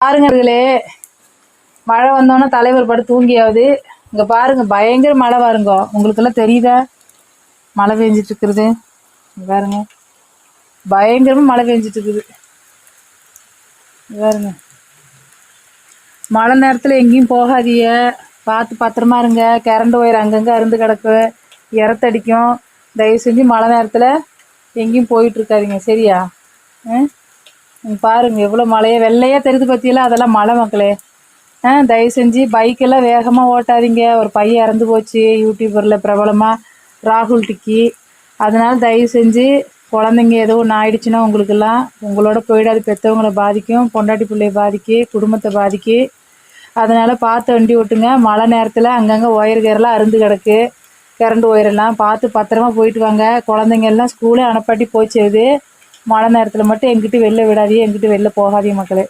பாருங்களே மழை வந்தோன்னே தலைவர் படம் தூங்கியாவது. இங்கே பாருங்க பயங்கர மழை பாருங்க. உங்களுக்கெல்லாம் தெரியுதா? மழை பெஞ்சிட்டு இருக்குது பாருங்க. பயங்கரமாக மழை பெஞ்சிட்டு இருக்குது பாருங்க. மழை நேரத்தில் எங்கேயும் போகாதீங்க. பார்த்து பத்திரமா இருங்க. கரண்ட் ஒயர் அங்கங்கே அருந்து கிடக்கு. இறத்தடிக்கும் தயவு செஞ்சு மழை நேரத்தில் எங்கேயும் போயிட்டுருக்காதீங்க சரியா? ஆ பாருங்கள் பாருங்க எவ்வளோ மழையே வெள்ளையாக தெரியுது பற்றியெல்லாம் அதெல்லாம் மழை மக்களே. ஆ தயவு செஞ்சு பைக்கெல்லாம் வேகமாக ஓட்டாதீங்க. ஒரு பையன் இறந்து போச்சு யூடியூபரில் பிரபலமாக ராகுல் டிக்கி. அதனால் தயவு செஞ்சு குழந்தைங்க ஏதோ ஒன்று ஆயிடுச்சுன்னா உங்களுக்கெல்லாம் உங்களோட போயிடாது. பெற்றவங்கள பாதிக்கும் பொண்டாட்டி பிள்ளைய பாதிக்கு குடும்பத்தை பாதிக்கு. அதனால் பார்த்து வண்டி ஓட்டுங்க. மழை நேரத்தில் அங்கங்கே ஒயர் கேரெல்லாம் அருந்து கிடக்கு. கரண்ட் ஒயரெல்லாம் பார்த்து பத்திரமா போயிட்டு வாங்க. குழந்தைங்க எல்லாம் ஸ்கூலே அனுப்பாட்டி போச்சு மழை நேரத்தில் மட்டும் எங்கிட்டு வெளில விடாதீங்க எங்கிட்டு வெளில போகாதீங்க மக்களே.